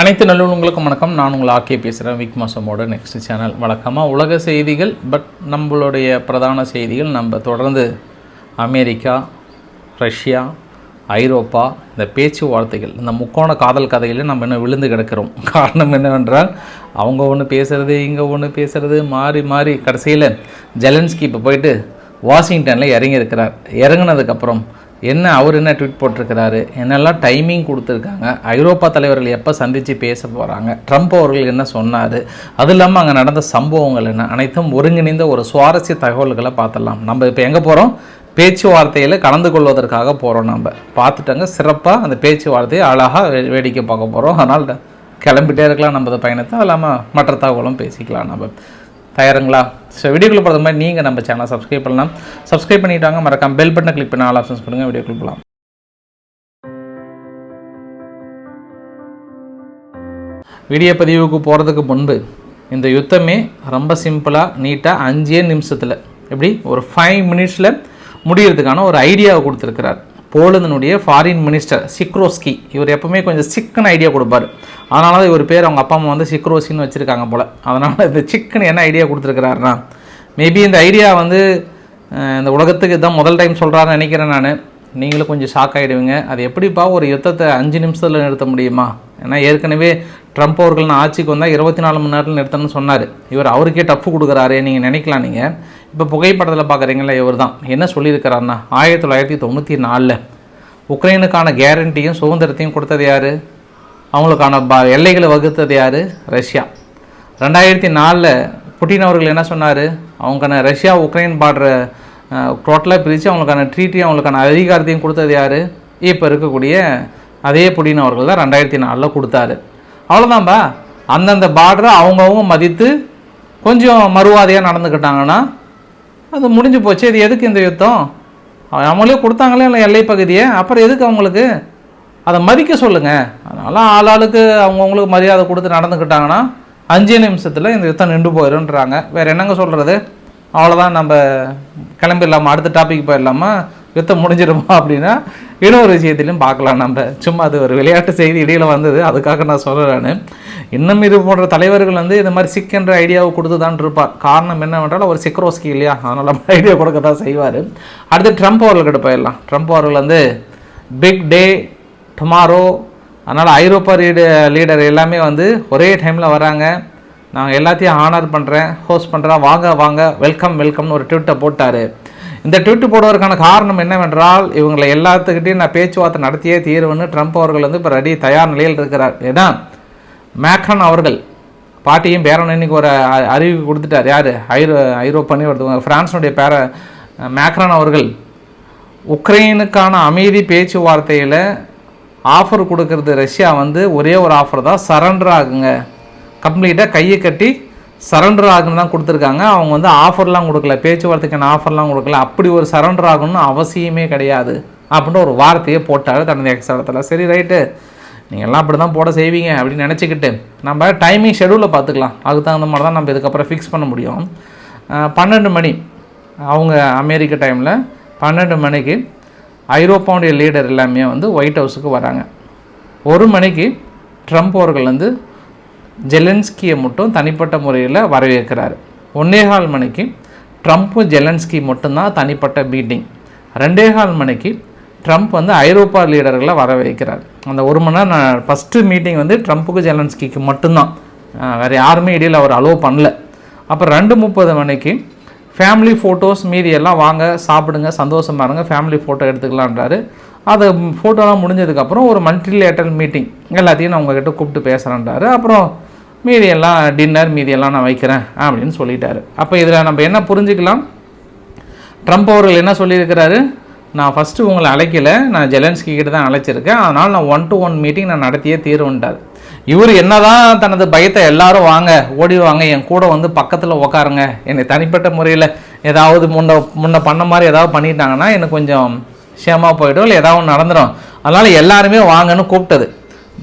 அனைத்து நல்லுவங்களுக்கும் வணக்கம். நான் உங்கள் ஆக்கே பேசுகிறேன். விக் மாசமோட நெக்ஸ்ட் சேனல் வழக்கமாக உலக செய்திகள் பட் நம்மளுடைய பிரதான செய்திகள் நம்ம தொடர்ந்து அமெரிக்கா ரஷ்யா ஐரோப்பா இந்த பேச்சுவார்த்தைகள் இந்த முக்கோண காதல் கதையில் நம்ம இன்னும் விழுந்து கிடக்கிறோம். காரணம் என்னவென்றால் அவங்க ஒன்று பேசுகிறது இங்கே ஒன்று பேசுகிறது மாறி மாறி கடைசியில் ஜெலன்ஸ்கி இப்போ போயிட்டு வாஷிங்டனில் இறங்கியிருக்கிறார். இறங்கினதுக்கப்புறம் இறங்குனதுக்கப்புறம் என்ன அவர் என்ன ட்வீட் போட்டிருக்கிறாரு? என்னெல்லாம் டைமிங் கொடுத்துருக்காங்க? ஐரோப்பா தலைவர்கள் எப்போ சந்தித்து பேச போகிறாங்க ட்ரம்ப் அவர்கள் என்ன சொன்னார்? அது இல்லாமல் அங்கே நடந்த சம்பவங்கள் என்ன? அனைத்தும் ஒருங்கிணைந்த ஒரு சுவாரஸ்ய தகவல்களை பார்த்துடலாம். நம்ம இப்போ எங்கே போகிறோம் பேச்சுவார்த்தையில் கலந்து கொள்வதற்காக போகிறோம் நம்ம. பார்த்துட்டாங்க சிறப்பாக அந்த பேச்சுவார்த்தையை அழகாக வே- வேடிக்கை பார்க்க போகிறோம் அதனால் கிளம்பிட்டே இருக்கலாம் நம்ம பயணத்தை. அது இல்லாமல் மற்ற தகவலும் பேசிக்கலாம் நம்ம. தயாருங்களா? ஸோ வீடியோக்குள்ள போகிற மாதிரி நீங்கள் நம்ம சேனலை சப்ஸ்கிரைப் பண்ணலாம். சப்ஸ்கிரைப் பண்ணிட்டாங்க மறக்காம பெல் பட்டனை கிளிக் பண்ண ஆல் ஆப்ஷன்ஸ் கொடுங்க. வீடியோக்குள்ள போகலாம் வீடியோ பதிவுக்கு போகிறதுக்கு முன்பு இந்த யுத்தமே ரொம்ப சிம்பிளாக நீட்டாக அஞ்சே நிமிஷத்தில் எப்படி? ஒரு ஃபைவ் மினிட்ஸில் முடிகிறதுக்கான ஒரு ஐடியாவை கொடுத்துருக்கிறார். போலந்தினுடைய ஃபாரின் மினிஸ்டர் சிக்ரோஸ்கி இவர் எப்பவுமே கொஞ்சம் சிக்கன் ஐடியா கொடுப்பார். அதனால தான் இவர் பேர் அவங்க அப்பா அம்மா வந்து சிக்ரோஸ்கின்னு வச்சுருக்காங்க போல். அதனால் இந்த சிக்கன் என்ன ஐடியா கொடுத்துருக்கிறாருன்னா மேபி இந்த ஐடியா வந்து இந்த உலகத்துக்கு தான் முதல் டைம் சொல்கிறாருன்னு நினைக்கிறேன் நான். நீங்களும் கொஞ்சம் ஷாக் ஆகிடுவீங்க அது எப்படிப்பா ஒரு யுத்தத்தை அஞ்சு நிமிஷத்தில் நிறுத்த முடியுமா? ஏன்னா ஏற்கனவே ட்ரம்ப் அவர்கள் நான் ஆட்சிக்கு வந்தால் இருபத்தி நாலு மணி நேரத்தில் நிறுத்தணும்னு சொன்னார். இவர் அவருக்கே டஃப் கொடுக்குறாரு நீங்கள் நினைக்கலாம் நீங்கள் இப்போ புகைப்படத்தில் பார்க்குறீங்களா இவர் தான் என்ன சொல்லியிருக்கிறாருன்னா ஆயிரத்தி தொள்ளாயிரத்தி தொண்ணூற்றி நாலில் உக்ரைனுக்கான கேரண்டியும் சுதந்திரத்தையும் கொடுத்தது யார்? அவங்களுக்கான ப எல்லைகளை வகுத்தது யார்? ரஷ்யா. ரெண்டாயிரத்தி நாலில் புட்டின் அவர்கள் என்ன சொன்னார்? அவங்களுக்கான ரஷ்யா உக்ரைன் பாடுற டோட்டலாக பிரித்து அவங்களுக்கான ட்ரீட்டி அவங்களுக்கான அதிகாரத்தையும் கொடுத்தது யார்? இப்போ இருக்கக்கூடிய அதே புட்டின் அவர்கள் தான் ரெண்டாயிரத்தி நாலில் கொடுத்தாரு. அவ்வளோதான்பா அந்தந்த பார்டரை அவங்கவுங்க மதித்து கொஞ்சம் மறுவாதையாக நடந்துக்கிட்டாங்கன்னா அது முடிஞ்சு போச்சு. இது எதுக்கு இந்த யுத்தம்? அவங்களே கொடுத்தாங்களே இல்லை எல்லை பகுதியை? அப்புறம் எதுக்கு அவங்களுக்கு? அதை மதிக்க சொல்லுங்கள் அதனால் ஆளாளுக்கு அவங்கவுங்களுக்கு மரியாதை கொடுத்து நடந்துக்கிட்டாங்கன்னா அஞ்சு நிமிஷத்தில் இந்த யுத்தம் நின்று போயிடும்ன்றாங்க வேறு என்னங்க சொல்கிறது அவ்வளோதான் நம்ம கிளம்பிடலாமா? அடுத்த டாபிக் போயிடலாமா? யுத்தம் முடிஞ்சிடுமா அப்படின்னா இன்னொரு விஷயத்திலையும் பார்க்கலாம். நம்ம சும்மா அது ஒரு விளையாட்டு செய்தி இடையில் வந்தது. அதுக்காக நான் சொல்கிறேன் இன்னும் இது போன்ற தலைவர்கள் வந்து இந்த மாதிரி சிக்கன்ற ஐடியாவை கொடுத்து தான் இருப்பார். காரணம் என்னவென்றால் அவர் சிக்ரோஸ்கி இல்லையா? அதனால் ஐடியா கொடுக்க தான் செய்வார். அடுத்து ட்ரம்ப் அவர்கள்கிட்ட போயிடலாம். ட்ரம்ப் அவர்கள் வந்து பிக் டே டுமாரோ அதனால் ஐரோப்பா லீடர் எல்லாமே வந்து ஒரே டைமில் வராங்க. நான் எல்லாத்தையும் ஆனர் பண்ணுறேன் ஹோஸ்ட் பண்ணுறேன் வாங்க வாங்க வெல்கம் வெல்கம்னு ஒரு ட்விட்டை போட்டார். இந்த ட்விட்டு போடுவதற்கான காரணம் என்னவென்றால் இவங்களை எல்லாத்துக்கிட்டையும் நான் பேச்சுவார்த்தை நடத்தியே தீர்வுன்னு ட்ரம்ப் அவர்கள் வந்து இப்போ ரெடி தயார் நிலையில் இருக்கிறார். ஏன்னா மேக்ரன் அவர்கள் பாட்டியும் பேரன் இன்னைக்கு ஒரு அ- அறிவிப்பு கொடுத்துட்டார். யார்? ஐரோ ஐரோப்பானே ஒருத்தவங்க ஃப்ரான்ஸினுடைய பேர மேக்ரன் அவர்கள். உக்ரைனுக்கான அமைதி பேச்சுவார்த்தையில் ஆஃபர் கொடுக்கறது ரஷ்யா வந்து ஒரே ஒரு ஆஃபர் தான் சரண்டர் ஆகுங்க. கம்ப்ளீட்டாக கையை கட்டி சரண்டர் ஆகுன்னு தான் கொடுத்துருக்காங்க. அவங்க வந்து ஆஃபர்லாம் கொடுக்கல. பேச்சுவார்த்தைக்கான ஆஃபர்லாம் கொடுக்கல. அப்படி ஒரு சரண்டர் ஆகணும்னு அவசியமே கிடையாது அப்படின்ற ஒரு வார்த்தையை போட்டார் தனது எக்ஸாலத்தில் சரி ரைட்டு நீங்கள்லாம் அப்படி தான் போட செய்வீங்க அப்படின்னு நினச்சிக்கிட்டு நம்ம டைமிங் ஷெடியூலில் பார்த்துக்கலாம். அதுக்கு தகுந்த மாதிரி தான் நம்ம இதுக்கப்புறம் ஃபிக்ஸ் பண்ண முடியும். பன்னெண்டு மணி. அவங்க அமெரிக்க டைமில் பன்னெண்டு மணிக்கு ஐரோப்பாவுடைய லீடர் எல்லாமே வந்து ஒயிட் ஹவுஸுக்கு வராங்க. ஒரு மணிக்கு ட்ரம்ப் அவர்கள் வந்து ஜெலன்ஸ்கியை மட்டும் தனிப்பட்ட முறையில் வரவேற்கிறார். ஒன்றே கால் மணிக்கு ட்ரம்ப்பும் ஜெலன்ஸ்கி மட்டும்தான் தனிப்பட்ட மீட்டிங். ரெண்டே கால் மணிக்கு ட்ரம்ப் வந்து ஐரோப்பா லீடர்களை வர வைக்கிறார் அந்த ஒரு மணி நேரம் நான் ஃபஸ்ட்டு மீட்டிங் வந்து ட்ரம்ப்புக்கு ஜெலன்ஸ்கிக்கு மட்டும்தான். வேறு யாருமே இடையில் அவர் அலோவ் பண்ணல. அப்புறம் ரெண்டு முப்பது மணிக்கு ஃபேமிலி ஃபோட்டோஸ் மீதி எல்லாம் வாங்க சாப்பிடுங்க சந்தோஷமா இருங்க ஃபேமிலி ஃபோட்டோ எடுத்துக்கலான்றாரு அது ஃபோட்டோலாம் முடிஞ்சதுக்கப்புறம் ஒரு மல்டிலேட்டல் மீட்டிங் எல்லாத்தையும் நான் உங்ககிட்ட கூப்பிட்டு பேசுகிறேன்றாரு அப்புறம் மீதியெல்லாம் டின்னர் மீதியெல்லாம் நான் வைக்கிறேன் அப்படின்னு சொல்லிட்டாரு. அப்போ இதில் நம்ம என்ன புரிஞ்சுக்கலாம்? ட்ரம்ப் அவர்கள் என்ன சொல்லியிருக்கிறாரு? நான் ஃபஸ்ட்டு உங்களை அழைக்கலை நான் ஜெலன்ஸ்கி கிட்ட தான் அழைச்சிருக்கேன். அதனால் நான் ஒன் டு ஒன் மீட்டிங் நான் நடத்தியே தீருவன்ட்டார் இவர் என்னதான் தனது பயத்தை எல்லாரும் வாங்க ஓடி வாங்க என் கூட வந்து பக்கத்தில் உக்காருங்க. என்னை தனிப்பட்ட முறையில் ஏதாவது முன்ன முன்ன பண்ண மாதிரி ஏதாவது பண்ணிட்டாங்கன்னா எனக்கு கொஞ்சம் ஷேமாக போயிடும் இல்லை ஏதாவது நடந்துடும் அதனால் எல்லாருமே வாங்கன்னு கூப்பிட்டது.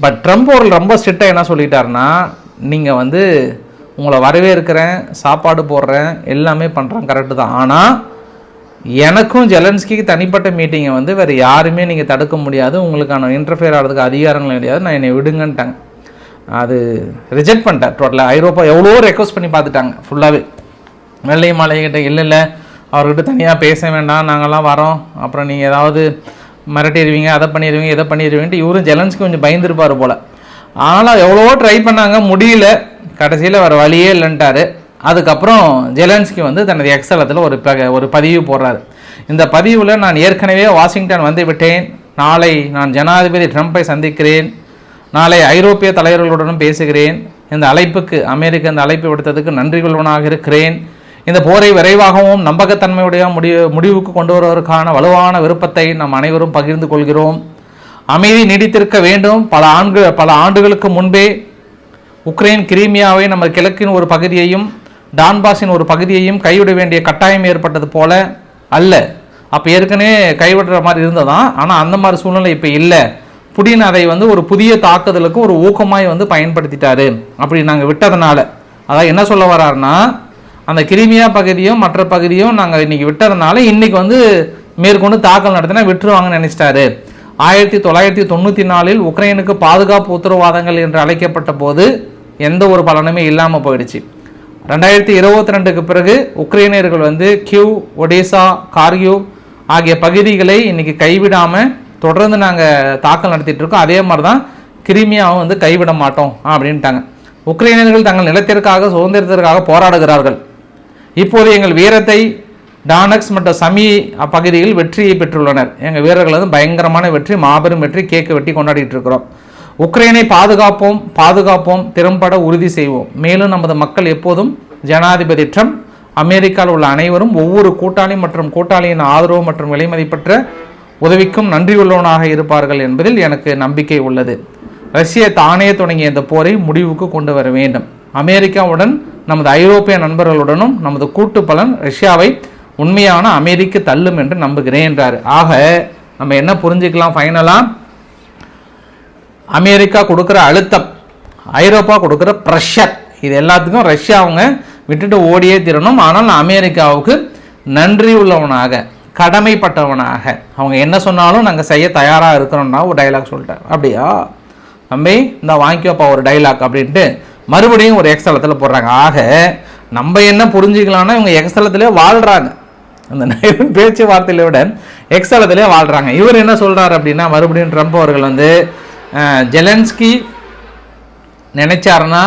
பட் ட்ரம்ப் அவர்கள் ரொம்ப ஸ்ட்ரிக்டாக என்ன சொல்லிட்டாருன்னா நீங்கள் வந்து உங்களை வரவேற்கிறேன் சாப்பாடு போடுறேன் எல்லாமே பண்ணுறேன் கரெக்டு தான். ஆனால் எனக்கும் ஜெலன்ஸ்கிக்கு தனிப்பட்ட மீட்டிங்கை வந்து வேறு யாருமே நீங்கள் தடுக்க முடியாது. உங்களுக்கான இன்டர்ஃபியர் ஆகிறதுக்கு அதிகாரங்கள் கிடையாது. நான் என்னை விடுங்கன்ட்டாங்க அது ரிஜெக்ட் பண்ணிட்டேன் டோட்டலாக ஐரோப்பா எவ்வளோ ரெக்வஸ்ட் பண்ணி பார்த்துட்டாங்க. ஃபுல்லாகவே வெள்ளை மாலைகிட்ட இல்லை இல்லை. அவர்கிட்ட தனியாக பேச வேண்டாம். நாங்கள்லாம் வரோம். அப்புறம் நீங்கள் ஏதாவது மிரட்டிடுவீங்க அதை பண்ணிடுவீங்க இதை பண்ணிடுவீங்கன்ட்டு இவரும் ஜெலன்ஸ்க்கு கொஞ்சம் பயந்துருப்பார் போல். ஆனால் எவ்வளவோ ட்ரை பண்ணாங்க முடியல. கடைசியில் வேறு வழியே இல்லைன்ட்டாரு. அதுக்கப்புறம் ஜெலன்ஸ்கி வந்து தனது எக்ஸலத்தில் ஒரு ப ஒரு பதிவு போடுறாரு. இந்த பதிவில் நான் ஏற்கனவே வாஷிங்டன் வந்து விட்டேன். நாளை நான் ஜனாதிபதி ட்ரம்ப்பை சந்திக்கிறேன். நாளை ஐரோப்பிய தலைவர்களுடனும் பேசுகிறேன். இந்த அழைப்புக்கு அமெரிக்க இந்த அழைப்பு விடுத்ததுக்கு நன்றி கொள்வனாக இருக்கிறேன். இந்த போரை விரைவாகவும் நம்பகத்தன்மையுடைய முடிவு முடிவுக்கு கொண்டு வருவதற்கான வலுவான விருப்பத்தை நாம் அனைவரும் பகிர்ந்து கொள்கிறோம். அமைதி நீடித்திருக்க வேண்டும். பல ஆண்டு பல ஆண்டுகளுக்கு முன்பே உக்ரைன் கிரீமியாவை நம்ம கிழக்கின் ஒரு பகுதியையும் டான்பாஸின் ஒரு பகுதியையும் கைவிட வேண்டிய கட்டாயம் ஏற்பட்டது போல அல்ல. அப்போ ஏற்கனவே கைவிடுற மாதிரி இருந்ததான். ஆனால் அந்த மாதிரி சூழ்நிலை இப்போ இல்லை. புடின் அதை வந்து ஒரு புதிய தாக்குதலுக்கு ஒரு ஊக்கமாய் வந்து பயன்படுத்திட்டாரு. அப்படி நாங்கள் விட்டதுனால. அதான் என்ன சொல்ல வர்றாருன்னா அந்த கிரிமியா பகுதியும் மற்ற பகுதியும் நாங்கள் இன்னைக்கு விட்டதுனால இன்னைக்கு வந்து மேற்கொண்டு தாக்கல் நடத்தினா விட்டுருவாங்கன்னு நினைச்சிட்டாரு. ஆயிரத்தி தொள்ளாயிரத்தி தொண்ணூற்றி நாலில் உக்ரைனுக்கு பாதுகாப்பு உத்தரவாதங்கள் என்று அழைக்கப்பட்ட போது எந்த ஒரு பலனுமே இல்லாமல் போயிடுச்சு. ரெண்டாயிரத்தி இருபத்தி ரெண்டுக்கு பிறகு உக்ரைனியர்கள் வந்து கியூ ஒடிசா கார்கியூ ஆகிய பகுதிகளை இன்றைக்கி கைவிடாமல் தொடர்ந்து நாங்கள் தாக்கல் நடத்திட்டுருக்கோம் அதே மாதிரி தான் கிரிமியாவும் வந்து கைவிட மாட்டோம் அப்படின்ட்டாங்க. உக்ரைனியர்கள் தங்கள் நிலத்திற்காக சுதந்திரத்திற்காக போராடுகிறார்கள். இப்போது எங்கள் வீரத்தை டானக்ஸ் மற்றும் சமி பகுதியில் வெற்றியை பெற்றுள்ளனர். எங்கள் வீரர்கள் வந்து பயங்கரமான வெற்றி மாபெரும் வெற்றி கேக்கு வெட்டி கொண்டாடிட்டு இருக்கிறோம். உக்ரைனை பாதுகாப்போம் பாதுகாப்போம் திறம்பட உறுதி செய்வோம். மேலும் நமது மக்கள் எப்போதும் ஜனாதிபதி ட்ரம்ப் அமெரிக்காவில் உள்ள அனைவரும் ஒவ்வொரு கூட்டாளி மற்றும் கூட்டாளியின் ஆதரவு மற்றும் விலைமதிப்பற்ற உதவிக்கும் நன்றியுள்ளவனாக இருப்பார்கள் என்பதில் எனக்கு நம்பிக்கை உள்ளது. ரஷ்ய தானே தொடங்கிய இந்த போரை முடிவுக்கு கொண்டு வர வேண்டும். அமெரிக்காவுடன் நமது ஐரோப்பிய நண்பர்களுடனும் நமது கூட்டு பலன் ரஷ்யாவை உண்மையான அமெரிக்க தள்ளும் என்று நம்புகிறேன் என்றார். ஆக நம்ம என்ன புரிஞ்சுக்கலாம் ஃபைனலாக அமெரிக்கா கொடுக்குற அழுத்தம் ஐரோப்பா கொடுக்குற ப்ரெஷர் இது எல்லாத்துக்கும் ரஷ்யா அவங்க விட்டுட்டு ஓடியே திரணும். ஆனால் அமெரிக்காவுக்கு நன்றி உள்ளவனாக கடமைப்பட்டவனாக அவங்க என்ன சொன்னாலும் நாங்கள் செய்ய தயாராக இருக்கிறோம்னா ஒரு டைலாக் சொல்லிட்டார். அப்படியா? தம்பி இந்த வாங்கிக்கோப்பா ஒரு டைலாக் அப்படின்ட்டு மறுபடியும் ஒரு எக்ஸலத்தில் போடுறாங்க. ஆக நம்ம என்ன புரிஞ்சுக்கலாம்னா இவங்க எக்ஸலத்திலே வாழ்கிறாங்க அந்த பேச்சுவார்த்தையில விட எக்ஸலத்திலே வாழ்கிறாங்க இவர் என்ன சொல்கிறார் அப்படின்னா மறுபடியும் ட்ரம்ப் அவர்கள் வந்து ஜெலன்ஸ்கி நினைச்சாருன்னா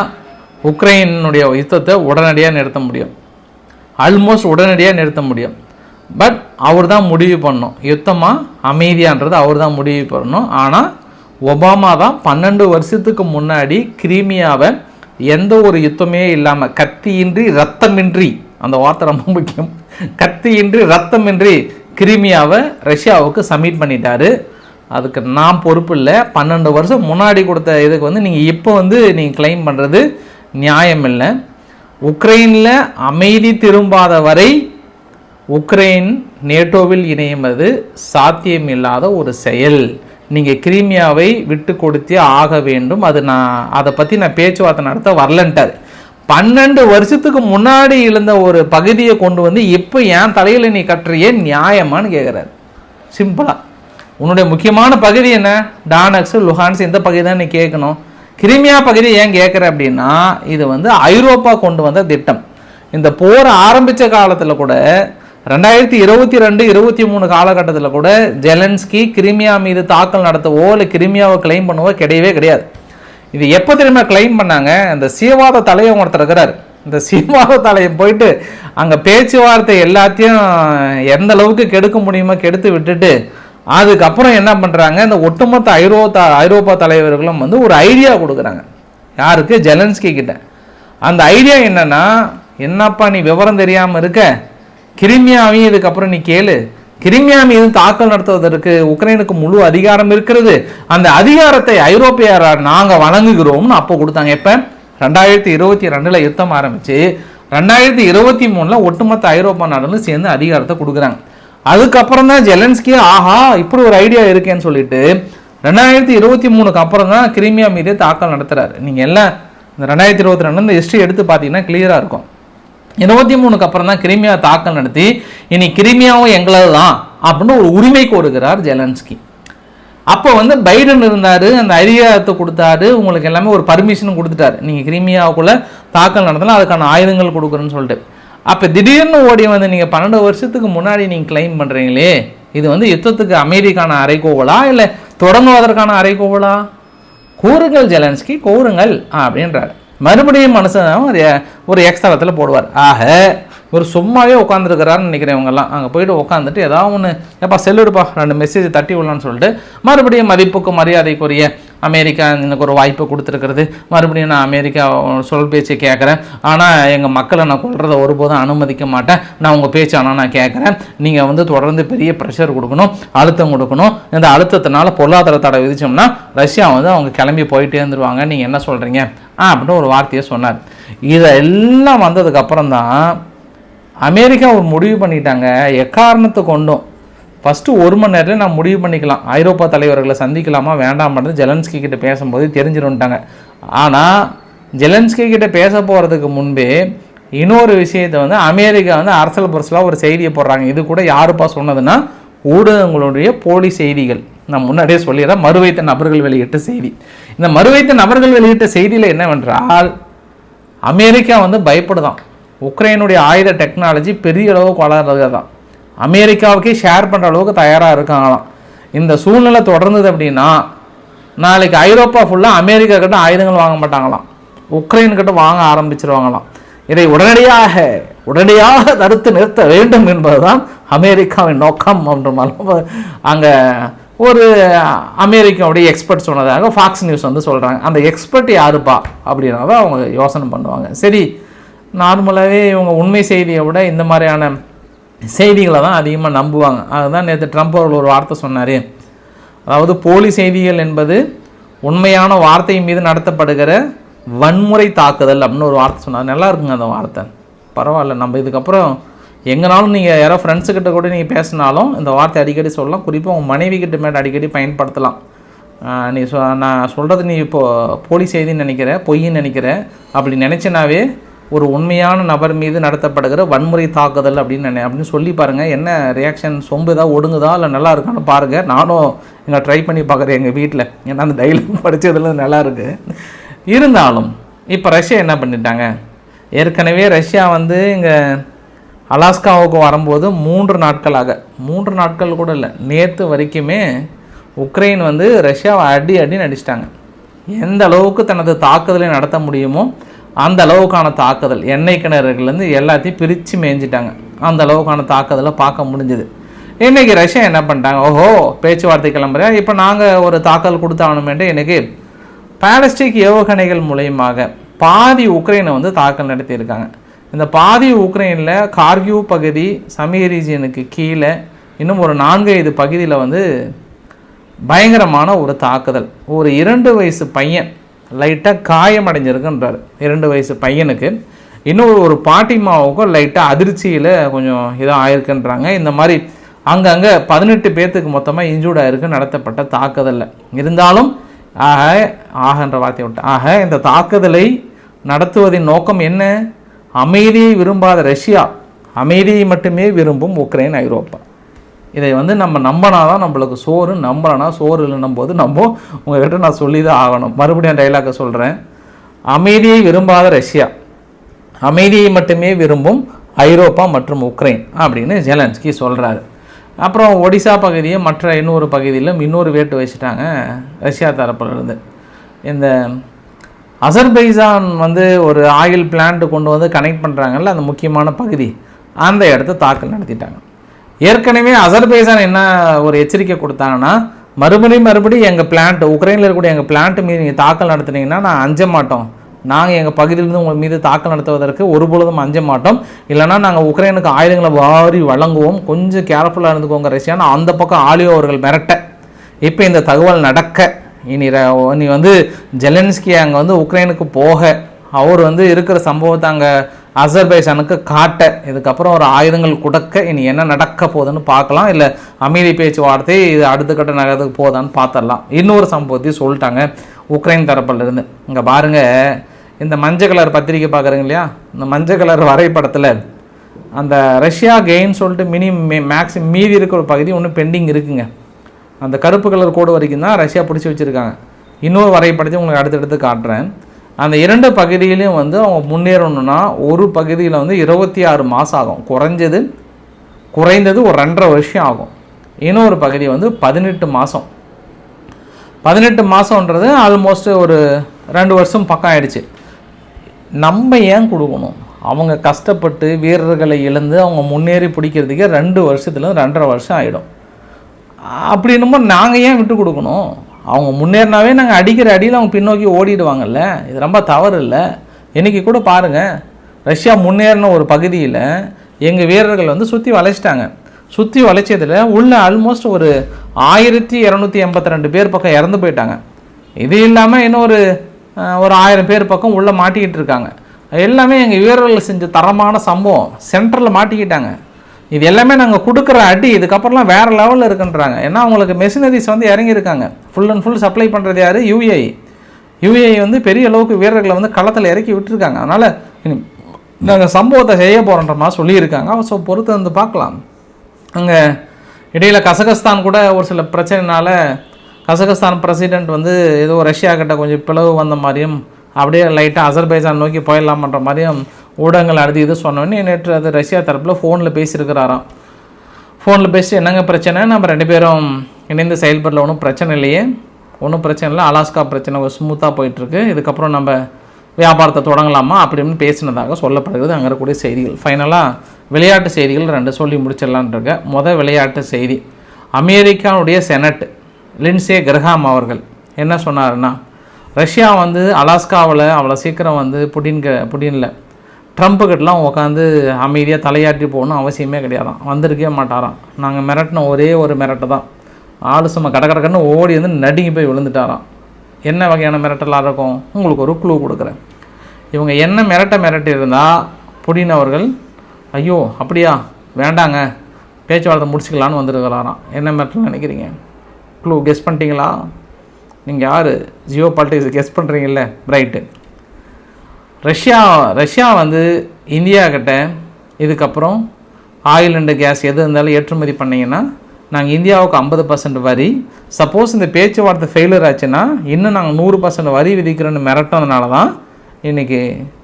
உக்ரைனுடைய யுத்தத்தை உடனடியாக நிறுத்த முடியும். ஆல்மோஸ்ட் உடனடியாக நிறுத்த முடியும். பட் அவர் தான் முடிவு பண்ணும் யுத்தமாக அமைதியான்றது அவர் தான் முடிவு பண்ணணும். ஆனால் ஒபாமா தான் பன்னெண்டு வருஷத்துக்கு முன்னாடி கிரீமியாவை எந்த ஒரு யுத்தமே இல்லாமல் கத்தியின்றி ரத்தமின்றி அந்த வார்த்தை ரொம்ப முக்கியம் கத்தியின்றி ரத்தமின்றி கிரிமியாவை ரஷ்யாவுக்கு சப்மிட் பண்ணிட்டாரு. அதுக்கு நான் பொறுப்பு இல்லை. பன்னெண்டு வருஷம் முன்னாடி கொடுத்த இதுக்கு வந்து நீங்கள் இப்போ வந்து நீங்கள் கிளைம் பண்ணுறது நியாயம் இல்லை. உக்ரைனில் அமைதி திரும்பாத வரை உக்ரைன் நேட்டோவில் இணையுவது சாத்தியமில்லாத ஒரு செயல். நீங்கள் கிரீமியாவை விட்டு கொடுத்தே ஆக வேண்டும். அது நான் அதை பற்றி நான் பேச்சுவார்த்தை நடத்த வரலன்ட்டார். பன்னெண்டு வருஷத்துக்கு முன்னாடி இருந்த ஒரு பகுதியை கொண்டு வந்து இப்போ என் தலையில் நீ கட்டுறியே நியாயமான்னு கேட்குறாரு சிம்பிளாக உன்னுடைய முக்கியமான பகுதி என்ன? டானக்ஸ் லுஹான்ஸ் இந்த பகுதி தான் நீ கேட்கணும். கிரிமியா பகுதி ஏன் கேட்குற அப்படின்னா இது வந்து ஐரோப்பா கொண்டு வந்த திட்டம். இந்த போர் ஆரம்பித்த காலத்தில் கூட ரெண்டாயிரத்தி இருபத்தி ரெண்டு இருபத்தி மூணு காலகட்டத்தில் கூட ஜெலன்ஸ்கி கிரிமியா மீது தாக்கல் நடத்தவோ இல்லை கிரிமியாவை கிளைம் பண்ணவோ கிடையவே கிடையாது. இது எப்போ தெரியுமா கிளைம் பண்ணாங்க? இந்த சீவாத தலையம் ஒருத்தர் இருக்கிறார். இந்த சீவாத தலையம் போயிட்டு அங்கே பேச்சுவார்த்தை எல்லாத்தையும் எந்த அளவுக்கு கெடுக்க முடியுமோ கெடுத்து விட்டுட்டு அதுக்கப்புறம் என்ன பண்ணுறாங்க இந்த ஒட்டுமொத்த ஐரோப்பா ஐரோப்பா தலைவர்களும் வந்து ஒரு ஐடியா கொடுக்குறாங்க. யாருக்கு? ஜெலன்ஸ்கி கிட்ட. அந்த ஐடியா என்னென்னா என்னப்பா நீ விவரம் தெரியாமல் இருக்க? கிருமியாவையும் இதுக்கப்புறம் நீ கேளு. கிரிமியா மீது தாக்கல் நடத்துவதற்கு உக்ரைனுக்கு முழு அதிகாரம் இருக்கிறது. அந்த அதிகாரத்தை ஐரோப்பிய நாங்கள் வழங்குகிறோம்னு அப்போ கொடுத்தாங்க. எப்போ? ரெண்டாயிரத்தி இருபத்தி ரெண்டில் யுத்தம் ஆரம்பிச்சு ரெண்டாயிரத்தி இருபத்தி மூணில் ஒட்டுமொத்த ஐரோப்பா நாடுகளும் சேர்ந்து அதிகாரத்தை கொடுக்குறாங்க. அதுக்கப்புறம் தான் ஜெலன்ஸ்கி ஆஹா இப்படி ஒரு ஐடியா இருக்கேன்னு சொல்லிட்டு ரெண்டாயிரத்தி இருபத்தி மூணுக்கு அப்புறம் தான் கிரிமியா மீதே தாக்கல் நடத்துறாரு. நீங்கள் எல்லாம் இந்த ரெண்டாயிரத்தி இருபத்தி ரெண்டு இந்த ஹிஸ்ட்ரி எடுத்து பார்த்தீங்கன்னா கிளியராக இருக்கும். இருபத்தி மூணுக்கு அப்புறம் தான் கிரிமியா தாக்கல் நடத்தி இனி கிரிமியாவும் எங்களது தான் அப்படின்னு ஒரு உரிமை கோருகிறார் ஜெலன்ஸ்கி. அப்போ வந்து பைடன் இருந்தார் அந்த அதிகாரத்தை கொடுத்தாரு உங்களுக்கு எல்லாமே ஒரு பர்மிஷனும் கொடுத்துட்டாரு. நீங்கள் கிரிமியாவுக்குள்ளே தாக்கல் நடத்தலாம் அதுக்கான ஆயுதங்கள் கொடுக்குறேன்னு சொல்லிட்டு. அப்போ திடீர்னு ஓடி வந்து நீங்கள் பன்னெண்டு வருஷத்துக்கு முன்னாடி நீங்கள் கிளைம் பண்ணுறீங்களே இது வந்து யுத்தத்துக்கு அமெரிக்கான அரைக்கோவலா இல்லை தொடங்குவதற்கான அரைக்கோவலா? கூறுங்கள் ஜெலன்ஸ்கி கூறுங்கள் அப்படின்றாரு. மறுபடியும் மனுஷன் ஒரு ஒரு எக்ஸ்தலத்தில் போடுவார். ஆக ஒரு சும்மாவே உட்காந்துருக்கிறாருன்னு நினைக்கிறேன் இவங்கெல்லாம். அங்கே போயிட்டு உட்காந்துட்டு ஏதாவது ஒன்று எப்பா செல்லுடுப்பா ரெண்டு மெசேஜ் தட்டி விடலான்னு சொல்லிட்டு மறுபடியும் மதிப்புக்கு மரியாதைக்குரிய அமெரிக்கா எனக்கு ஒரு வாய்ப்பு கொடுத்துருக்கிறது. மறுபடியும் நான் அமெரிக்கா சொல் பேச்சு கேட்குறேன். ஆனால் எங்கள் மக்களை நான் கொள்றதை ஒருபோதும் அனுமதிக்க மாட்டேன். நான் உங்கள் பேச்சு ஆனால் நான் கேட்குறேன். நீங்கள் வந்து தொடர்ந்து பெரிய ப்ரெஷர் கொடுக்கணும் அழுத்தம் கொடுக்கணும். இந்த அழுத்தத்தினால பொருளாதார தடை விதிச்சோம்னா ரஷ்யா வந்து அவங்க கிளம்பி போயிட்டே இருந்துருவாங்க. நீங்கள் என்ன சொல்கிறீங்க அப்படின்னு ஒரு வார்த்தையை சொன்னார். இதெல்லாம் வந்ததுக்கப்புறம் தான் அமெரிக்கா ஒரு முடிவு பண்ணிட்டாங்க. எக்காரணத்தை கொண்டும்? ஃபஸ்ட்டு ஒரு மணி நேரத்தில் நான் முடிவு பண்ணிக்கலாம். ஐரோப்பா தலைவர்களை சந்திக்கலாமா வேண்டாமான்னு ஜெலன்ஸ்கி கிட்ட பேசும்போது தெரிஞ்சிருந்துட்டாங்க ஆனால் ஜெலன்ஸ்கி கிட்ட பேச போகிறதுக்கு முன்பே இன்னொரு விஷயத்தை வந்து அமெரிக்கா வந்து அரசியல் புரசலாக ஒரு செய்தியை போடுறாங்க. இது கூட யாருப்பா சொன்னதுன்னா ஊடகங்களுடைய போலி செய்திகள். நான் முன்னாடியே சொல்லிடுறேன் மறுவைத்த நபர்கள் வெளியிட்ட செய்தி. இந்த மறுவைத்த நபர்கள் வெளியிட்ட செய்தியில் என்னவென்றால் அமெரிக்கா வந்து பயப்படுதான். உக்ரைனுடைய ஆயுத டெக்னாலஜி பெரிய அளவுக்கு வளர்றது தான் அமெரிக்காவுக்கே ஷேர் பண்ணுற அளவுக்கு தயாராக இருக்காங்களாம். இந்த சூழ்நிலை தொடர்ந்தது அப்படின்னா நாளைக்கு ஐரோப்பா ஃபுல்லாக அமெரிக்கா கிட்ட ஆயுதங்கள் வாங்க மாட்டாங்களாம். உக்ரைன்கிட்ட வாங்க ஆரம்பிச்சிருவாங்களாம். இதை உடனடியாக உடனடியாக தடுத்து நிறுத்த வேண்டும் என்பதுதான் அமெரிக்காவின் நோக்கம். என்ற அங்கே ஒரு அமெரிக்காவுடைய எக்ஸ்பர்ட் சொன்னதாக ஃபாக்ஸ் நியூஸ் வந்து சொல்கிறாங்க அந்த எக்ஸ்பர்ட் யாருப்பா? அப்படின்னாவே அவங்க யோசனை பண்ணுவாங்க. சரி நார்மலாகவே இவங்க உண்மை செய்தியை விட இந்த மாதிரியான செய்திகளை தான் அதிகமாக நம்புவாங்க. அதுதான் நேற்று ட்ரம்ப் அவர்கள் ஒரு வார்த்தை சொன்னார். அதாவது போலி செய்திகள் என்பது உண்மையான வார்த்தை மீது நடத்தப்படுகிற வன்முறை தாக்குதல் அப்படின்னு ஒரு வார்த்தை சொன்னார். நல்லா இருக்குங்க அந்த வார்த்தை. பரவாயில்ல நம்ம இதுக்கப்புறம் எங்கனாலும் நீங்கள் யாரோ ஃப்ரெண்ட்ஸுக்கிட்ட கூட நீங்கள் பேசினாலும் இந்த வார்த்தை அடிக்கடி சொல்லலாம். குறிப்பாக உங்கள் மனைவி கிட்ட மேலே அடிக்கடி பயன்படுத்தலாம். நீ சொ நான் சொல்கிறது நீ இப்போ போலி செய்தின்னு நினைக்கிற பொய்ன்னு நினைக்கிற அப்படி நினச்சினாவே ஒரு உண்மையான நபர் மீது நடத்தப்படுகிற வன்முறை தாக்குதல் அப்படின்னு நினை அப்படின்னு சொல்லி பாருங்கள் என்ன ரியாக்ஷன் சொம்புதா ஒடுங்குதா இல்லை நல்லா இருக்கான்னு பாருங்கள் நானும் இங்கே ட்ரை பண்ணி பார்க்குறேன் எங்கள் வீட்டில் ஏன்னா அந்த டைலாக் படித்ததில் நல்லா இருக்குது இருந்தாலும் இப்போ ரஷ்யா என்ன பண்ணிட்டாங்க? ஏற்கனவே ரஷ்யா வந்து இங்கே அலாஸ்காவுக்கு வரும்போது மூன்று நாட்களாக மூன்று நாட்கள் கூட இல்லை நேற்று வரைக்குமே உக்ரைன் வந்து ரஷ்யாவை அடி அடி நடிச்சிட்டாங்க எந்த அளவுக்கு தனது தாக்குதலை நடத்த முடியுமோ அந்த அளவுக்கான தாக்குதல் எண்ணெய் கிணறுகள்லேருந்து எல்லாத்தையும் பிரித்து மேய்ஞ்சிட்டாங்க. அந்த அளவுக்கான தாக்குதலை பார்க்க முடிஞ்சுது. இன்றைக்கி ரஷ்யா என்ன பண்ணிட்டாங்க? ஓஹோ பேச்சுவார்த்தை கிளம்புறேன். இப்போ நாங்கள் ஒரு தாக்கல் கொடுத்தாகணுமேட்டு எனக்கு பாலஸ்டிக் ஏவுகணைகள் மூலயமாக பாதி உக்ரைனை வந்து தாக்கல் நடத்தியிருக்காங்க. இந்த பாதி உக்ரைனில் கார்கியூ பகுதி சமீ ரீஜியனுக்கு கீழே இன்னும் ஒரு நான்கு ஐந்து பகுதியில் வந்து பயங்கரமான ஒரு தாக்குதல். ஒரு இரண்டு வயசு பையன் லைட்டாக காயமடைஞ்சிருக்குன்றார். இரண்டு வயசு பையனுக்கு. இன்னொரு ஒரு பாட்டிமாவுக்கும் லைட்டாக அதிர்ச்சியில் கொஞ்சம் இதாக ஆயிருக்குன்றாங்க. இந்த மாதிரி அங்கங்கே பதினெட்டு பேர்த்துக்கு மொத்தமாக இன்ஜூர்ட் ஆயிருக்கு நடத்தப்பட்ட தாக்குதலில். இருந்தாலும் ஆக ஆகன்ற வார்த்தையை விட்டு ஆக இந்த தாக்குதலை நடத்துவதின் நோக்கம் என்ன? அமைதியை விரும்பாத ரஷ்யா அமைதியை மட்டுமே விரும்பும் உக்ரைன் ஐரோப்பா. இதை வந்து நம்ம நம்பினாதான் நம்மளுக்கு சோறு நம்பலனா சோறு இல்லைன்னும் போது நம்ம உங்ககிட்ட நான் சொல்லி தான் ஆகணும். மறுபடியும் டைலாக்கை சொல்கிறேன் அமைதியை விரும்பாத ரஷ்யா அமைதியை மட்டுமே விரும்பும் ஐரோப்பா மற்றும் உக்ரைன் அப்படின்னு ஜெலன்ஸ்கி சொல்கிறாரு அப்புறம் ஒடிசா பகுதியை மற்ற இன்னொரு பகுதியிலும் இன்னொரு வேட்டு வச்சுட்டாங்க ரஷ்யா தரப்பிலிருந்து இந்த அசர்பைசான் வந்து ஒரு ஆயில் பிளான்ட் கொண்டு வந்து கனெக்ட் பண்ணுறாங்கல்ல அந்த முக்கியமான பகுதி. அந்த இடத்த தாக்கல் நடத்திட்டாங்க. ஏற்கனவே அசர்பைசான் என்ன ஒரு எச்சரிக்கை கொடுத்தாங்கன்னா மறுபடியும் மறுபடியும் எங்கள் பிளான்ட் உக்ரைனில் இருக்கக்கூடிய எங்கள் பிளான்ட் மீது நீங்கள் தாக்கல் நடத்துனீங்கன்னா நான் அஞ்ச மாட்டோம். நாங்கள் எங்கள் பகுதியிலிருந்து உங்கள் மீது தாக்கல் நடத்துவதற்கு ஒருபொழுதும் அஞ்ச மாட்டோம். இல்லைனா நாங்கள் உக்ரைனுக்கு ஆயுதங்களை வாரி வழங்குவோம். கொஞ்சம் கேர்ஃபுல்லாக இருந்துக்கோங்க ரஷ்யான்னு அந்த பக்கம் ஆலியோ அவர்கள் மிரட்ட. இப்போ இந்த தகவல் நடக்க. இனி ர- வந்து ஜெலன்ஸ்கி அங்கே வந்து உக்ரைனுக்கு போக அவர் வந்து இருக்கிற சம்பவத்தை அங்கே அசர்பைசானுக்கு காட்ட இதுக்கப்புறம் ஒரு ஆயுதங்கள் கொடுக்க இனி என்ன நடக்க போகுதுன்னு பார்க்கலாம். இல்லை அமைதி பேச்சுவார்த்தை இது அடுத்த கட்ட நகரத்துக்கு போதான்னு பார்த்துடலாம். இன்னொரு சம்பவத்தையும் சொல்லிட்டாங்க உக்ரைன் தரப்பிலிருந்து இங்கே பாருங்கள் இந்த மஞ்சள் கலர் பத்திரிக்கை பார்க்குறீங்க இல்லையா? இந்த மஞ்சள் கலர் வரைபடத்தில் அந்த ரஷ்யா கெயின் சொல்லிட்டு மினி மேக்ஸிமம் மீதி இருக்கிற ஒரு பகுதி ஒன்று பெண்டிங் இருக்குங்க. அந்த கருப்பு கலர் கோடு வரைக்கும் தான் ரஷ்யா பிடிச்சி வச்சுருக்காங்க. இன்னொரு வரைபடத்தை உங்களுக்கு அடுத்தடுத்து காட்டுறேன். அந்த இரண்டு பகுதியிலையும் வந்து அவங்க முன்னேறணும்னா ஒரு பகுதியில் வந்து இருபத்தி ஆறு மாதம் ஆகும். குறைஞ்சது குறைந்தது ஒரு ரெண்டரை வருஷம் ஆகும். இன்னொரு பகுதி வந்து பதினெட்டு மாதம் பதினெட்டு மாதம்ன்றது ஆல்மோஸ்ட் ஒரு ரெண்டு வருஷம் பக்கம் ஆயிடுச்சு. நம்ம ஏன் கொடுக்கணும்? அவங்க கஷ்டப்பட்டு வீரர்களை இழந்து அவங்க முன்னேறி பிடிக்கிறதுக்கே ரெண்டு வருஷத்துலேருந்து ரெண்டரை வருஷம் ஆகிடும் அப்படின்னும் நாங்கள் ஏன் விட்டு கொடுக்கணும்? அவங்க முன்னேறினாவே நாங்கள் அடிக்கிற அடியில் அவங்க பின்னோக்கி ஓடிடுவாங்கல்ல? இது ரொம்ப தவறு இல்லை இன்றைக்கி கூட பாருங்கள் ரஷ்யா முன்னேறின ஒரு பகுதியில் எங்கள் வீரர்கள் வந்து சுற்றி வளைச்சிட்டாங்க. சுற்றி வளைச்சதில் உள்ள ஆல்மோஸ்ட் ஒரு ஆயிரத்தி இரநூத்தி எண்பத்தி ரெண்டு பேர் பக்கம் இறந்து போயிட்டாங்க. இது இல்லாமல் இன்னும் ஒரு ஒரு ஆயிரம் பேர் பக்கம் உள்ளே மாட்டிக்கிட்டு இருக்காங்க. எல்லாமே எங்கள் வீரர்கள் செஞ்ச தரமான சம்பவம். சென்டரில் மாட்டிக்கிட்டாங்க. இது எல்லாமே நாங்கள் கொடுக்குற அடி இதுக்கப்புறம்லாம் வேறு லெவலில் இருக்குன்றாங்க. ஏன்னா அவங்களுக்கு மெஷினரிஸ் வந்து இறங்கியிருக்காங்க. ஃபுல் அண்ட் ஃபுல் சப்ளை பண்ணுறது யார்? யூஏஐ யூஏஐ வந்து பெரிய அளவுக்கு வீரர்களை வந்து களத்தில் இறக்கி விட்டுருக்காங்க. அதனால் நாங்கள் சம்பவத்தை செய்ய போகிறோன்ற மாதிரி சொல்லியிருக்காங்க. ஸோ பொறுத்து வந்து பார்க்கலாம். அங்கே இடையில் கசகஸ்தான் கூட ஒரு சில பிரச்சனைனால கசகஸ்தான் பிரசிடென்ட் வந்து ஏதோ ரஷ்யா கிட்ட கொஞ்சம் பிளவு வந்த மாதிரியும் அப்படியே லைட்டாக அசர்பைஜான் நோக்கி போயிடலாமன்ற மாதிரியும் ஊடகங்கள் அடுத்து இது சொன்னோன்னே நேற்று அது ரஷ்யா தரப்பில் ஃபோனில் பேசியிருக்கிறாராம். ஃபோனில் பேசி என்னங்க பிரச்சனை? நம்ம ரெண்டு பேரும் இணைந்து செயல்படல ஒன்றும் பிரச்சனை இல்லையே. ஒன்றும் பிரச்சனை இல்லை அலாஸ்கா பிரச்சனை ஒரு ஸ்மூத்தாக போயிட்டுருக்கு. இதுக்கப்புறம் நம்ம வியாபாரத்தை தொடங்கலாமா அப்படின்னு பேசினதாக சொல்லப்படுகிறது அங்கே இருக்கக்கூடிய செய்திகள். ஃபைனலாக விளையாட்டு செய்திகள் ரெண்டு சொல்லி முடிச்சிடலான்ருக்க மொதல் விளையாட்டு செய்தி. அமெரிக்காவுடைய செனட் லின்சே கிரஹாம் அவர்கள் என்ன சொன்னார்னா ரஷ்யா வந்து அலாஸ்காவில் அவ்வளோ சீக்கிரம் வந்து புடின் புடினில் ட்ரம்ப்புக்கிட்டலாம் உட்காந்து அமைதியாக தலையாட்டி போகணும் அவசியமே கிடையாதாம் வந்திருக்கவே மாட்டாராம். நாங்கள் மிரட்டின ஒரே ஒரு மிரட்டு தான் ஆளு சும்மா கட கடன்னு ஓடி வந்து நடுங்கி போய் விழுந்துட்டாராம். என்ன வகையான மிரட்டலாக இருக்கும்? உங்களுக்கு ஒரு க்ளூ கொடுக்குறேன். இவங்க என்ன மிரட்ட மிரட்டி இருந்தால் புடினவர்கள் ஐயோ அப்படியா? வேண்டாங்க. பேச்சுவார்த்தை முடிச்சுக்கலான்னு வந்துருக்கிறாராம். என்ன மிரட்டல் நினைக்கிறீங்க? க்ளூ கெஸ் பண்ணிட்டீங்களா? நீங்கள் யார்? ஜியோ பாலிட்டிக்ஸ் கெஸ் பண்ணுறீங்கல்ல ரைட்டு ரஷ்யா ரஷ்யா வந்து இந்தியா கிட்ட இதுக்கப்புறம் ஆயில் அண்டு கேஸ் எது இருந்தாலும் ஏற்றுமதி பண்ணிங்கன்னா நாங்கள் இந்தியாவுக்கு ஐம்பது பர்சன்ட் வரி. சப்போஸ் இந்த பேச்சுவார்த்தை ஃபெயிலியர் ஆச்சுன்னா இன்னும் நாங்கள் நூறு பர்சன்ட் வரி விதிக்கிறோன்னு மிரட்டினதுனால தான் இன்றைக்கி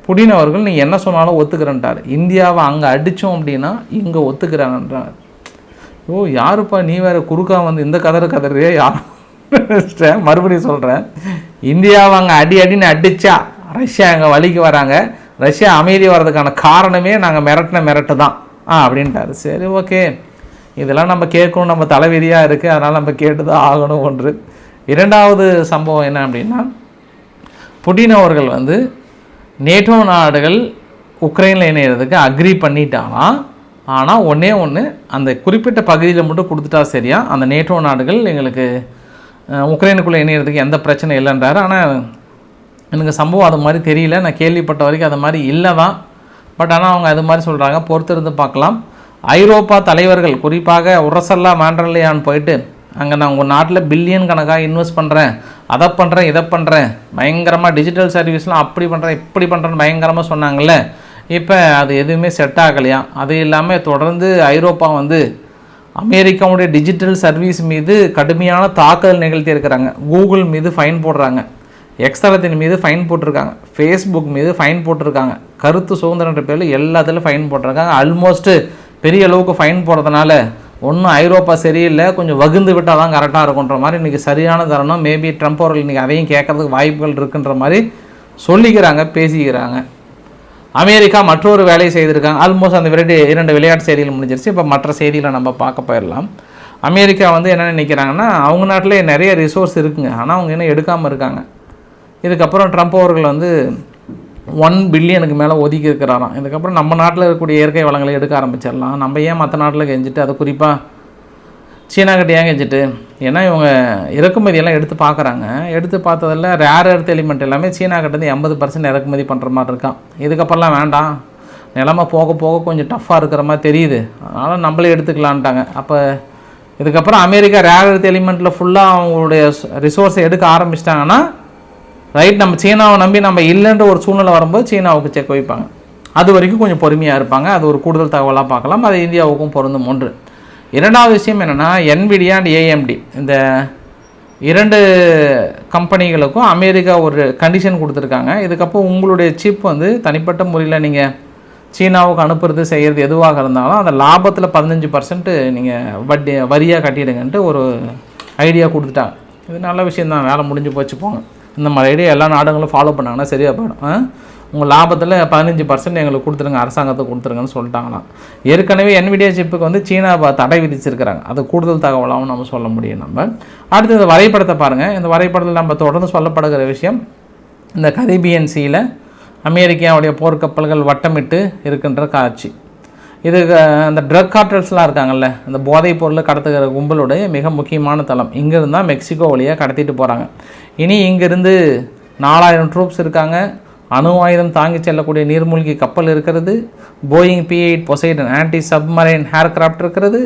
புடின் அவர்கள் நீ என்ன சொன்னாலும் ஒத்துக்கிறேன்ட்டார். இந்தியாவை அங்கே அடித்தோம் அப்படின்னா இங்கே ஒத்துக்கிறாங்கன்றார் ஓ யாருப்பா நீ வேறு குறுக்கா வந்து இந்த கதறு கதறியே யார்? மறுபடியும் சொல்கிறேன் இந்தியாவை அங்கே அடி அடின்னு அடித்தா ரஷ்யா அங்கே வழிக்கு வராங்க. ரஷ்யா அமைதி வர்றதுக்கான காரணமே நாங்கள் மிரட்டின மிரட்டு தான். ஆ அப்படின்ட்டாரு. சரி ஓகே. இதெல்லாம் நம்ம கேட்கணும். நம்ம தலைவிதியாக இருக்குது அதனால் நம்ம கேட்டு தான் ஆகணும் ஒன்று. இரண்டாவது சம்பவம் என்ன அப்படின்னா புட்டின் அவர்கள் வந்து நேட்டோ நாடுகள் உக்ரைனில் இணையிறதுக்கு அக்ரி பண்ணிட்டானா? ஆனால் ஒன்றே ஒன்று அந்த குறிப்பிட்ட பகுதியில் மட்டும் கொடுத்துட்டா சரியா? அந்த நேட்டோ நாடுகள் எங்களுக்கு உக்ரைனுக்குள்ளே இணையிறதுக்கு எந்த பிரச்சனையும் இல்லைன்றாரு. ஆனால் எனக்கு சம்பவம் அது மாதிரி தெரியல. நான் கேள்விப்பட்ட வரைக்கும் அது மாதிரி இல்லை தான். பட் ஆனால் அவங்க அது மாதிரி சொல்கிறாங்க பொறுத்திருந்து பார்க்கலாம். ஐரோப்பா தலைவர்கள் குறிப்பாக உரசல்லா மாண்ட்ரலியான் போயிட்டு அங்கே நான் உங்கள் நாட்டில் பில்லியன் கணக்காக இன்வெஸ்ட் பண்ணுறேன் அதை பண்ணுறேன் இதை பண்ணுறேன் பயங்கரமாக டிஜிட்டல் சர்வீஸ்லாம் அப்படி பண்ணுறேன் இப்படி பண்ணுறேன்னு பயங்கரமாக சொன்னாங்கல்ல. இப்போ அது எதுவுமே செட் ஆகலையா? அது இல்லாமல் தொடர்ந்து ஐரோப்பா வந்து அமெரிக்காவுடைய டிஜிட்டல் சர்வீஸ் மீது கடுமையான தாக்குதல் நிகழ்த்தி இருக்கிறாங்க கூகுள் மீது ஃபைன் போடுறாங்க. எக்ஸ்தலத்தின் மீது ஃபைன் போட்டிருக்காங்க. ஃபேஸ்புக் மீது ஃபைன் போட்டிருக்காங்க. கருத்து சுதந்திரன்ற பேரில் எல்லாத்துலேயும் ஃபைன் போட்டிருக்காங்க. ஆல்மோஸ்ட்டு பெரிய அளவுக்கு ஃபைன் போடுறதுனால ஒன்றும் ஐரோப்பா சரியில்லை. கொஞ்சம் வகுந்து விட்டால் தான் கரெக்டாக இருக்குன்ற மாதிரி இன்றைக்கி சரியான தருணம். மேபி ட்ரம்ப் அவர்கள் இன்றைக்கி அதையும் கேட்கறதுக்கு வாய்ப்புகள் இருக்குன்ற மாதிரி சொல்லிக்கிறாங்க பேசிக்கிறாங்க. அமெரிக்கா மற்றொரு வேலையை செய்திருக்காங்க. ஆல்மோஸ்ட் அந்த விரட்டி இரண்டு விளையாட்டு செய்திகள் முடிஞ்சிருச்சு. இப்போ மற்ற செய்திகளை நம்ம பார்க்க போயிடலாம். அமெரிக்கா வந்து என்ன நினைக்கிறாங்கன்னா அவங்க நாட்டிலே நிறைய ரிசோர்ஸ் இருக்குங்க. ஆனால் அவங்க இன்னும் எடுக்காமல் இருக்காங்க. இதுக்கப்புறம் ட்ரம்ப் அவர்கள் வந்து ஒன் பில்லியனுக்கு மேலே ஒதுக்கி இருக்கிறாராம். இதுக்கப்புறம் நம்ம நாட்டில் இருக்கக்கூடிய இயற்கை வளங்களை எடுக்க ஆரம்பிச்சிடலாம். நம்ம ஏன் மற்ற நாட்டில் கெஞ்சிட்டு அது குறிப்பாக சீனா கிட்ட ஏன் கெஞ்சிட்டு? ஏன்னா இவங்க இறக்குமதியெல்லாம் எடுத்து பார்க்குறாங்க எடுத்து பார்த்ததில் ரேர் எர்த் எலிமெண்ட் எல்லாமே சீனா கிட்டேருந்து எண்பது பர்சன்ட் இறக்குமதி பண்ணுற மாதிரி இருக்கான் இதுக்கப்புறம்லாம் வேண்டாம். நிலமை போக போக கொஞ்சம் டஃப்பாக இருக்கிற மாதிரி தெரியுது. அதனால் நம்மளே எடுத்துக்கலான்ட்டாங்க அப்போ இதுக்கப்புறம் அமெரிக்கா ரேர் எர்த் எலிமெண்ட்டில் ஃபுல்லாக அவங்களுடைய ரிசோர்ஸை எடுக்க ஆரம்பிச்சிட்டாங்கன்னா ரைட் நம்ம சீனாவை நம்பி நம்ம இல்லைன்ற ஒரு சூழ்நிலை வரும்போது சீனாவுக்கு செக் வைப்பாங்க. அது வரைக்கும் கொஞ்சம் பொறுமையாக இருப்பாங்க. அது ஒரு கூடுதல் தகவலாக பார்க்கலாம். அது இந்தியாவுக்கும் பொருந்தும் ஒன்று. இரண்டாவது விஷயம் என்னென்னா என்விடியா அண்ட் ஏஎம்டி இந்த இரண்டு கம்பெனிகளுக்கும் அமெரிக்கா ஒரு கண்டிஷன் கொடுத்துருக்காங்க. இதுக்கப்புறம் உங்களுடைய சிப் வந்து தனிப்பட்ட முறையில் நீங்கள் சீனாவுக்கு அனுப்புறது செய்கிறது எதுவாக இருந்தாலும் அந்த லாபத்தில் பதினஞ்சு பர்சன்ட்டு நீங்கள் வட்டி வரியாக கட்டிடுங்கன்ட்டு ஒரு ஐடியா கொடுத்துட்டாங்க. இது நல்ல விஷயந்தான் வேலை முடிஞ்சு போச்சு போங்க. இந்த மாதிரி ஐடியா எல்லா நாடுகளும் ஃபாலோ பண்ணாங்கன்னா சரியாக போயிடும். உங்கள் லாபத்தில் பதினஞ்சு பர்சன்ட் எங்களுக்கு கொடுத்துருங்க அரசாங்கத்தை கொடுத்துருங்கன்னு சொல்லிட்டாங்களாம். ஏற்கனவே என்விடியா சிப்புக்கு வந்து சீனா தடை விதிச்சிருக்கிறாங்க. அது கூடுதல் தகவலாகவும் நம்ம சொல்ல முடியும் நம்ம. அடுத்து இந்த வரைபடத்தை பாருங்கள் இந்த வரைபடத்தில் நம்ம தொடர்ந்து சொல்லப்படுகிற விஷயம் இந்த கரீபியன் சீல அமெரிக்காவுடைய போர்க்கப்பல்கள் வட்டமிட்டு இருக்கின்ற காட்சி. இது அந்த ட்ரக் கார்டல்ஸ்லாம் இருக்காங்கல்ல அந்த போதைப் பொருளை கடத்துகிற கும்பலுடைய மிக முக்கியமான தளம். இங்கேருந்து தான் மெக்சிகோ வழியாக கடத்திட்டு போகிறாங்க இனி இங்கேருந்து நாலாயிரம் ட்ரூப்ஸ் இருக்காங்க. அணு ஆயுதம் தாங்கி செல்லக்கூடிய நீர்மூழ்கி கப்பல் இருக்கிறது. Boeing P eight Poseidon anti submarine aircraft இருக்கிறது.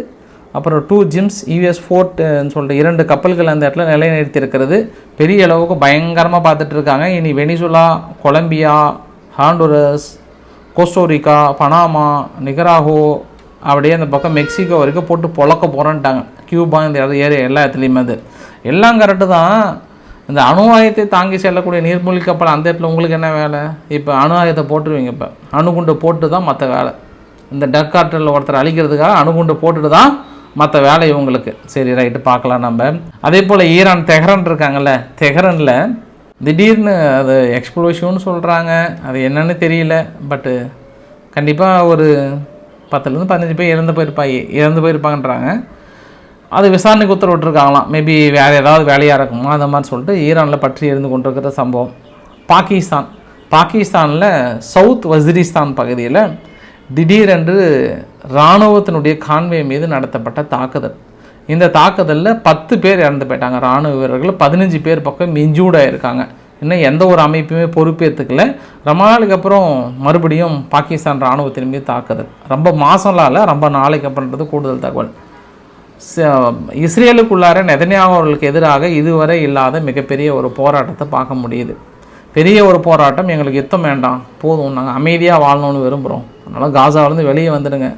அப்புறம் டூ ஜிம்ஸ் யூஎஸ் ஃபோர்ட்னு சொல்லிட்டு இரண்டு கப்பல்கள் அந்த இடத்துல நிலைநிறுத்தி இருக்கிறது பெரிய அளவுக்கு பயங்கரமாக பார்த்துட்டு இருக்காங்க. இனி Venezuela Colombia Honduras Costa Rica Panama Nicaragua அப்படியே அந்த பக்கம் மெக்சிகோ வரைக்கும் போட்டு பொழக்க போகிறேன்ட்டாங்க கியூபா இந்த இடம் ஏரியா எல்லா இடத்துலையுமே அது. எல்லாம் கரெக்டு தான். இந்த அணு தாங்கி செல்லக்கூடிய நீர்மூழ்கி கப்பல் அந்த இடத்துல உங்களுக்கு என்ன வேலை? இப்போ அணு ஆயத்தை போட்டுருவீங்க இப்போ. அணுகுண்டு போட்டு தான் மற்ற வேலை. இந்த டக் கார்டலில் ஒருத்தர் அழிக்கிறதுக்காக அணுகுண்டு போட்டுட்டு தான் மற்ற வேலை இவங்களுக்கு. சரி ரைட்டு பார்க்கலாம் நம்ம. அதே போல் ஈரான் தெஹரன் இருக்காங்கல்ல. தெஹரனில் திடீர்னு அது எக்ஸ்ப்ளோஷன் சொல்கிறாங்க அது என்னன்னு தெரியல. பட்டு கண்டிப்பாக ஒரு பத்துலேருந்து பதினஞ்சு பேர் இறந்து போயிருப்பா இறந்து போயிருப்பாங்கன்றாங்க. அது விசாரணைக்கு உத்தரவிட்டுருக்காங்களாம். மேபி வேறு ஏதாவது வேலையாக இருக்குமா அந்த மாதிரி சொல்லிட்டு ஈரானில் பற்றி இருந்து கொண்டிருக்கிற சம்பவம். பாகிஸ்தான். பாகிஸ்தானில் சவுத் வசிரிஸ்தான் பகுதியில் திடீரென்று இராணுவத்தினுடைய கான்வே மீது நடத்தப்பட்ட தாக்குதல். இந்த தாக்குதலில் பத்து பேர் இறந்து போயிட்டாங்க. இராணுவ வீரர்கள் பதினஞ்சு பேர் பக்கம் மிஞ்சூடாக இருக்காங்க இன்னும் எந்த ஒரு அமைப்புமே பொறுப்பேற்றுக்கல ரொம்ப நாளுக்கு அப்புறம் மறுபடியும் பாகிஸ்தான் இராணுவத்தின் மீது தாக்குதல். ரொம்ப மாதம்லாம் இல்லை ரொம்ப நாளைக்கு அப்புறன்றது கூடுதல் தகவல். ச- இஸ்ரேலுக்குள்ளார நெதன்யாகு அவர்களுக்கு எதிராக இதுவரை இல்லாத மிகப்பெரிய ஒரு போராட்டத்தை பார்க்க முடியுது. பெரிய ஒரு போராட்டம் எங்களுக்கு யுத்தம் வேண்டாம் போதும் நாங்கள் அமைதியாக வாழணும்னு விரும்புகிறோம் அதனால் காசாவிலேருந்து வெளியே வந்துடுங்க.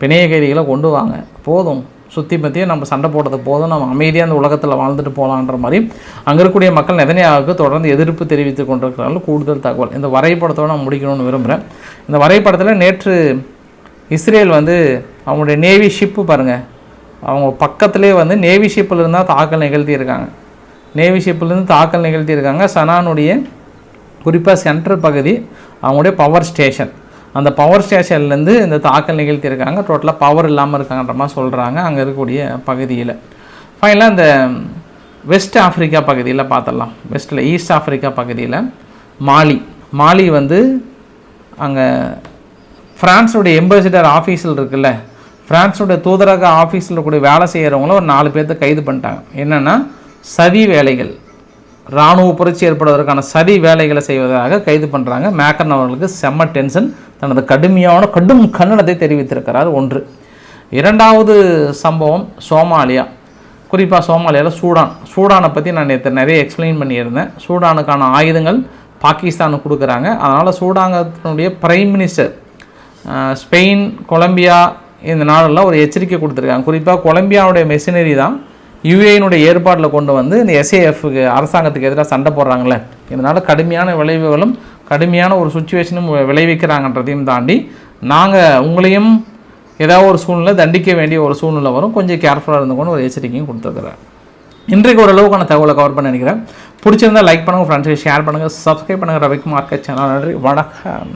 பிணைய கைதிகளை கொண்டு வாங்க போதும். சுற்றி பற்றியும் நம்ம சண்டை போடுறது போதும். நம்ம அமைதியாக அந்த உலகத்தில் வாழ்ந்துட்டு போகலான்ற மாதிரி அங்கே இருக்கக்கூடிய மக்கள் நெதன்யாவுக்கு தொடர்ந்து எதிர்ப்பு தெரிவித்து கொண்டிருக்கிறார்கள். கூடுதல் தகவல். இந்த வரைபடத்தோட நான் முடிக்கணும்னு விரும்புகிறேன் இந்த வரைபடத்தில் நேற்று இஸ்ரேல் வந்து அவங்களுடைய நேவி ஷிப்பு பாருங்கள் அவங்க பக்கத்துலேயே வந்து நேவி ஷிப்பில் இருந்தால் தாக்கல் நிகழ்த்தியிருக்காங்க. நேவி ஷிப்பிலேருந்து தாக்கல் நிகழ்த்தியிருக்காங்க. சனானுடைய குறிப்பாக சென்ட்ரல் பகுதி அவங்களுடைய பவர் ஸ்டேஷன். அந்த பவர் ஸ்டேஷன்லேருந்து இந்த தாக்கல் நிகழ்த்தியிருக்காங்க. டோட்டலாக பவர் இல்லாமல் இருக்காங்கன்ற மாதிரி சொல்கிறாங்க அங்கே இருக்கக்கூடிய பகுதியில். ஃபைனலாக இந்த வெஸ்ட் ஆஃப்ரிக்கா பகுதியில் பார்த்துடலாம் வெஸ்ட்டில் ஈஸ்ட் ஆஃப்ரிக்கா பகுதியில் மாலி. மாலி வந்து அங்கே ஃப்ரான்ஸுடைய எம்பசிடர் ஆஃபீஸில் இருக்குல்ல. ஃப்ரான்ஸுடைய தூதரக ஆஃபீஸில் இருக்கக்கூடிய வேலை செய்கிறவங்கள ஒரு நாலு பேர்த்த கைது பண்ணிட்டாங்க. என்னென்னா சதி வேலைகள். இராணுவ புரட்சி ஏற்படுவதற்கான சதி வேலைகளை செய்வதாக கைது பண்ணுறாங்க மேக்கன் அவர்களுக்கு செம்ம டென்ஷன். தனது கடுமையான கடும் கண்டனத்தை தெரிவித்திருக்கிறார் ஒன்று. இரண்டாவது சம்பவம் சோமாலியா. குறிப்பாக சோமாலியாவில் சூடான். சூடானை பற்றி நான் நேற்று நிறைய எக்ஸ்பிளைன் பண்ணியிருந்தேன். சூடானுக்கான ஆயுதங்கள் பாகிஸ்தானுக்கு கொடுக்குறாங்க. அதனால் சூடாங்கத்தினுடைய பிரைம் மினிஸ்டர் ஸ்பெயின் கொலம்பியா இந்த நாடெல்லாம் ஒரு எச்சரிக்கை கொடுத்துருக்காங்க. குறிப்பாக கொலம்பியாவுடைய மெஷினரி தான் யுஏனுடைய ஏற்பாட்டில் கொண்டு வந்து இந்த எஸ்ஏஎஃப்க்கு அரசாங்கத்துக்கு எதிராக சண்டை போடுறாங்களே இதனால் கடுமையான விளைவுகளும் கடுமையான ஒரு சுச்சுவேஷனும் விளைவிக்கிறாங்கன்றதையும் தாண்டி நாங்கள் உங்களையும் ஏதாவது ஒரு சூழ்நிலை தண்டிக்க வேண்டிய ஒரு சூழ்நிலை வரும். கொஞ்சம் கேர்ஃபுல்லாக இருந்துக்கொண்டு ஒரு எச்சரிக்கையும் கொடுத்துருக்குறேன் இன்றைக்கு ஓரளவுக்கான தகவலை கவர் பண்ண நினைக்கிறேன். பிடிச்சிருந்தா லைக் பண்ணுங்கள் ஃப்ரெண்ட்ஸுக்கு ஷேர் பண்ணுங்கள் சப்ஸ்கிரைப் பண்ணுங்கள் ரவிக்குமார் சேனல் நன்றி வணக்கம்.